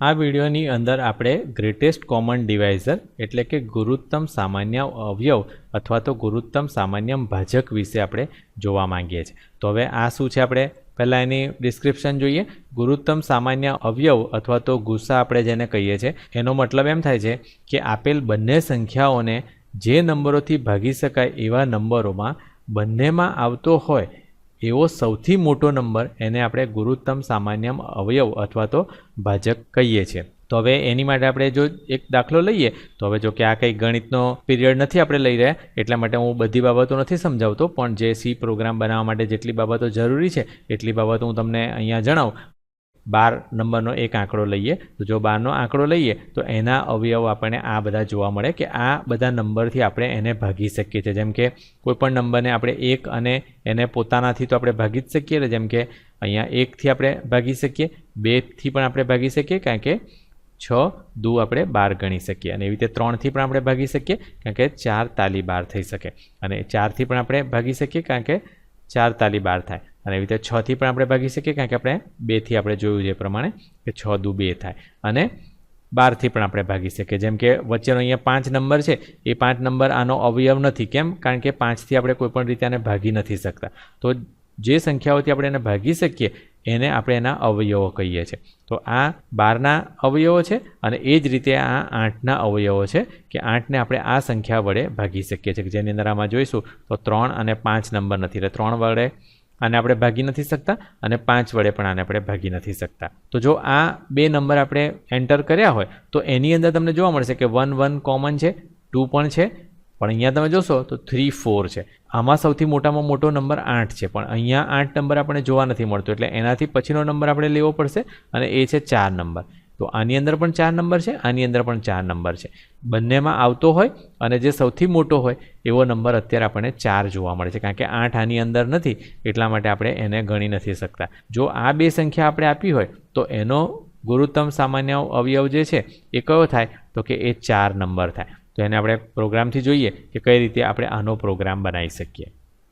આ વિડીયોની અંદર આપણે ગ્રેટેસ્ટ કોમન ડિવાઇઝર એટલે કે ગુરુત્તમ સામાન્ય અવયવ અથવા તો ગુરુત્તમ સામાન્ય ભાજક વિશે આપણે જોવા માંગીએ છીએ. તો હવે આ શું છે આપણે? પહેલાં એની ડિસ્ક્રિપ્શન જોઈએ. ગુરુત્તમ સામાન્ય અવયવ અથવા તો ગુસ્સા આપણે જેને કહીએ છીએ, એનો મતલબ એમ થાય છે કે આપેલ બંને સંખ્યાઓને જે નંબરોથી ભાગી શકાય એવા નંબરોમાં બંનેમાં આવતો હોય એવો સૌથી મોટો નંબર એને આપણે ગુરુત્તમ સામાન્ય અવયવ અથવા તો ભાજક કહીએ છીએ. તો હવે એની માટે આપણે જો એક દાખલો લઈએ, તો હવે જો કે આ કંઈ ગણિતનો પીરિયડ નથી આપણે લઈ રહ્યા, એટલા માટે હું બધી બાબતો નથી સમજાવતો, પણ જે સી પ્રોગ્રામ બનાવવા માટે જેટલી બાબતો જરૂરી છે, એટલી બાબતો હું તમને અહીંયા જણાવું. બાર નંબરનો એક આંકડો લઈએ, તો જો બારનો આંકડો લઈએ, તો એના અવયવ આપણને આ બધા જોવા મળે કે આ બધા નંબરથી આપણે એને ભાગી શકીએ છીએ. જેમ કે કોઈપણ નંબરને આપણે એક અને એને પોતાનાથી તો આપણે ભાગી જ શકીએ જેમ કે અહીંયા એકથી આપણે ભાગી શકીએ, બેથી પણ આપણે ભાગી શકીએ, કારણ કે છ દુ આપણે બાર ગણી શકીએ. અને એવી રીતે ત્રણથી પણ આપણે ભાગી શકીએ, કારણ કે ચાર તાલી બાર થઈ શકે. અને ચારથી પણ આપણે ભાગી શકીએ, કારણ કે ચાર તાલી બાર થાય. અને એવી રીતે છથી પણ આપણે ભાગી શકીએ, કારણ કે આપણે બેથી આપણે જોયું છે પ્રમાણે કે છ દુ બે થાય. અને બારથી પણ આપણે ભાગી શકીએ. જેમ કે વચ્ચેનો અહીંયા પાંચ નંબર છે, એ પાંચ નંબર આનો અવયવ નથી. કેમ? કારણ કે પાંચથી આપણે કોઈપણ રીતે આને ભાગી નથી શકતા. તો જે સંખ્યાઓથી આપણે એને ભાગી શકીએ, એને આપણે એના અવયવો કહીએ છીએ તો આ બારના અવયવો છે અને એ જ રીતે આ આઠના અવયવો છે કે આઠને આપણે આ સંખ્યા વડે ભાગી શકીએ છીએ. જેની અંદર આમાં જોઈશું તો ત્રણ અને પાંચ નંબર નથી. એટલે ત્રણ વડે આને આપણે ભાગી નથી શકતા અને પાંચ વડે પણ આને આપણે ભાગી નથી શકતા. તો જો આ બે નંબર આપણે એન્ટર કર્યા હોય, તો એની અંદર તમને જોવા મળશે કે વન વન કોમન છે, ટુ પણ છે, પણ અહીંયા તમે જોશો તો થ્રી ફોર છે. આમાં સૌથી મોટામાં મોટો નંબર આઠ છે, પણ અહીંયા આઠ નંબર આપણે જોવા નથી મળતો, એટલે એનાથી પછીનો નંબર આપણે લેવો પડશે અને એ છે ચાર નંબર. તો આની અંદર પણ ચાર નંબર છે, આની અંદર પણ ચાર નંબર છે. બંનેમાં આવતો હોય અને જે સૌથી મોટો હોય, એવો નંબર અત્યારે આપણને ચાર જોવા મળે છે. કારણ કે આઠ આની અંદર નથી, એટલા માટે આપણે એને ગણી નથી શકતા. જો આ બે સંખ્યા આપણે આપી હોય, તો એનો ગુરુત્તમ સામાન્ય અવયવ જે છે, એ કયો થાય? તો કે એ ચાર નંબર થાય. તો એને આપણે પ્રોગ્રામથી જોઈએ કે કઈ રીતે આપણે આનો પ્રોગ્રામ બનાવી શકીએ.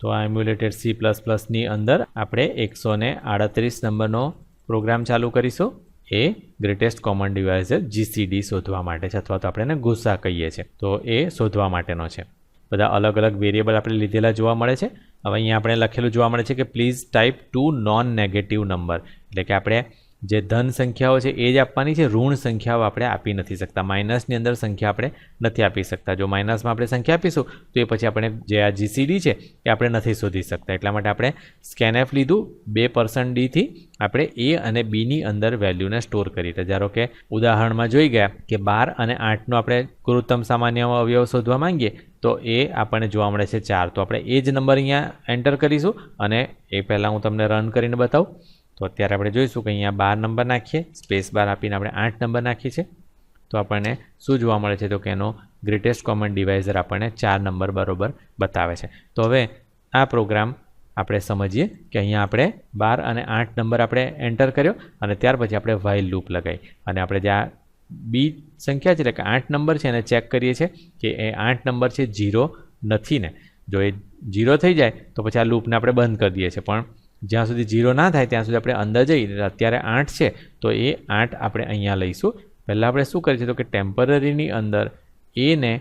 તો આ એમ્યુલેટેડ સી પ્લસ પ્લસની અંદર આપણે એકસો ને આડત્રીસ નંબરનો પ્રોગ્રામ ચાલુ કરીશું. એ ગ્રેટેસ્ટ કોમન ડિવાઇઝર જીસીડી શોધવા માટે છે, અથવા તો આપણે એને ગુસ્સા કહીએ છીએ. તો એ શોધવા માટેનો છે. બધા અલગ અલગ વેરિયેબલ આપણે લીધેલા જોવા મળે છે. હવે અહીંયા આપણે લખેલું જોવા મળે છે કે please type two non negative number એટલે કે આપણે જે ધન સંખ્યાઓ છે, એ જ આપવાની છે. ઋણ સંખ્યાઓ આપણે આપી નથી શકતા. માઇનસની અંદર સંખ્યા આપણે નથી આપી શકતા. જો માઇનસમાં આપણે સંખ્યા આપીશું, તો એ પછી આપણે જે આ જીસીડી છે, એ આપણે નથી શોધી શકતા. એટલા માટે આપણે સ્કેનએફ લીધું, બે પર્સન્ટ ડીથી આપણે એ અને બીની અંદર વેલ્યુને સ્ટોર કરી તો ધારો કે ઉદાહરણમાં જોઈ ગયા કે બાર અને આઠનો આપણે ગુરુત્તમ સામાન્ય અવયવ શોધવા માંગીએ, તો એ આપણને જોવા મળે છે ચાર. તો આપણે એ જ નંબર અહીંયા એન્ટર કરીશું અને એ પહેલાં હું તમને રન કરીને બતાવું. તો અત્યારે આપણે જોઈશું કે અહીંયા બાર નંબર નાખીએ. સ્પેસ બાર આપીને આપણે આઠ નંબર નાખીએ છીએ. તો આપણને શું જોવા મળે છે તો કે એનો ગ્રેટેસ્ટ કોમન ડિવાઇઝર આપણને ચાર નંબર બરોબર બતાવે છે. તો હવે આ પ્રોગ્રામ આપણે સમજીએ કે અહીંયા આપણે બાર અને આઠ નંબર આપણે એન્ટર કર્યો અને ત્યાર પછી આપણે વાઇલ લૂપ લગાવી. અને આપણે જે આ બી સંખ્યા છે એટલે કે આઠ નંબર છે એને ચેક કરીએ છીએ કે એ આઠ નંબર છે જીરો નથી ને. જો એ જીરો થઈ જાય તો પછી આ લૂપને આપણે બંધ કરી દઈએ છીએ. પણ જ્યાં સુધી જીરો ના થાય ત્યાં સુધી આપણે અંદર જઈએ અત્યારે આઠ છે, તો એ આઠ આપણે અહીંયા લઈશું. પહેલાં આપણે શું કરીએ છીએ? તો કે ટેમ્પરરીની અંદર એને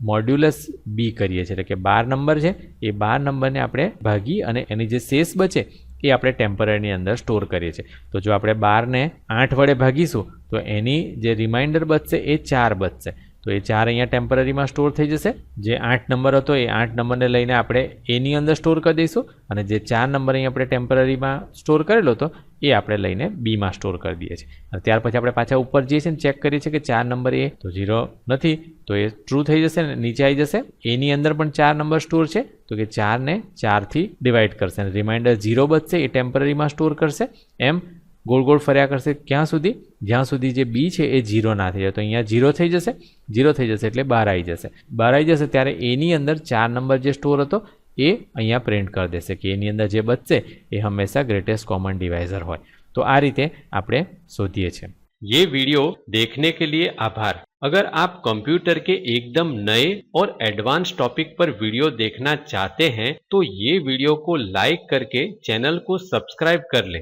મોડ્યુલસ બી કરીએ છીએ, એટલે કે બાર નંબર છે, એ બાર નંબરને આપણે ભાગી અને એની જે શેષ બચે એ આપણે ટેમ્પરરીની અંદર સ્ટોર કરીએ છીએ. તો જો આપણે બારને આઠ વડે ભાગીશું, તો એની જે રિમાઇન્ડર બચશે એ ચાર બચશે. તો એ ચાર અહીંયા ટેમ્પરરીમાં સ્ટોર થઈ જશે. જે આઠ નંબર હતો એ આઠ નંબરને લઈને આપણે એની અંદર સ્ટોર કરી દઈશું. અને જે ચાર નંબર અહીં આપણે ટેમ્પરરીમાં સ્ટોર કરેલો હતો, એ આપણે લઈને બીમાં સ્ટોર કરી દઈએ છીએ. અને ત્યાર પછી આપણે પાછા ઉપર જઈએ છીએ ચેક કરીએ છીએ કે ચાર નંબર એ તો ઝીરો નથી, તો એ ટ્રુ થઈ જશે ને નીચે આવી જશે. એની અંદર પણ ચાર નંબર સ્ટોર છે, તો કે ચારને ચારથી ડિવાઈડ કરશે. અને રિમાઇન્ડર ઝીરો બચશે, એ ટેમ્પરરીમાં સ્ટોર કરશે. એમ ગોળ ગોળ ફર્યા કરશે ક્યાં સુધી જ્યાં સુધી જે બી છે એ જીરો ના થઈ જાય તો અહીંયા જીરો થઈ જશે જીરો થઈ જશે એટલે બહાર આવી જશે બહાર આવી જશે ત્યારે એની અંદર ચાર નંબર જે સ્ટોર હતો એ અહીંયા પ્રિન્ટ કરી દેશે કે એની અંદર જે બચશે એ હંમેશા ગ્રેટેસ્ટ કોમન ડિવાઇઝર હોય તો આ રીતે આપણે શોધીએ છીએ ये वीडियो देखने के लिए आभार अगर आप कंप्यूटर के एकदम नए और एडवांस टॉपिक पर वीडियो देखना चाहते हैं तो ये वीडियो को लाइक करके चैनल को सब्सक्राइब कर लें